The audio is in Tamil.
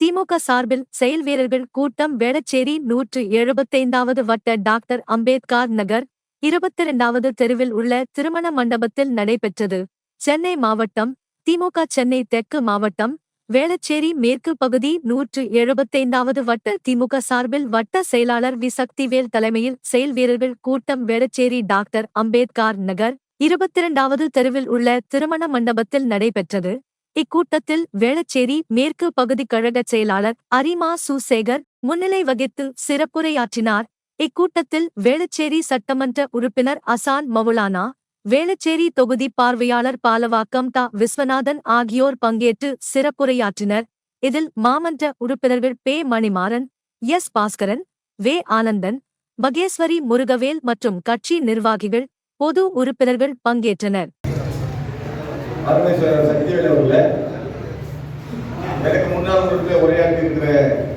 திமுக சார்பில் செயல் வீரர்கள் கூட்டம் வேளச்சேரி நூற்று எழுபத்தைந்தாவது வட்ட டாக்டர் அம்பேத்கர் நகர் இருபத்தி இரண்டாவது தெருவில் உள்ள திருமண மண்டபத்தில் நடைபெற்றது. சென்னை மாவட்டம் திமுக சென்னை தெற்கு மாவட்டம் வேளச்சேரி மேற்கு பகுதி நூற்று எழுபத்தைந்தாவது வட்ட திமுக சார்பில் வட்ட செயலாளர் வி. சக்திவேல் தலைமையில் செயல் வீரர்கள் கூட்டம் வேளச்சேரி டாக்டர் அம்பேத்கர் நகர் இருபத்திரண்டாவது தெருவில் உள்ள திருமண மண்டபத்தில் நடைபெற்றது. இக்கூட்டத்தில் வேளச்சேரி மேற்கு பகுதி கழகச் செயலாளர் அரிமா சுசேகர் முன்னிலை வகித்து சிறப்புரையாற்றினார். இக்கூட்டத்தில் வேளச்சேரி சட்டமன்ற உறுப்பினர் அசான் மவுலானா வேளச்சேரி தொகுதி பார்வையாளர் பாலவாக்கம் தா. விஸ்வநாதன் ஆகியோர் பங்கேற்று சிறப்புரையாற்றினர். இதில் மாமன்ற உறுப்பினர்கள் பே. மணிமாறன் எஸ். பாஸ்கரன் வே. ஆனந்தன் பகேஸ்வரி முருகவேல் மற்றும் கட்சி நிர்வாகிகள் பொது உறுப்பினர்கள் பங்கேற்றனர். அருமை சக்தி சக்திவேல் அவர்களே எனக்கு முன்னால் உங்களுக்கு உரையாற்றி இருக்கிற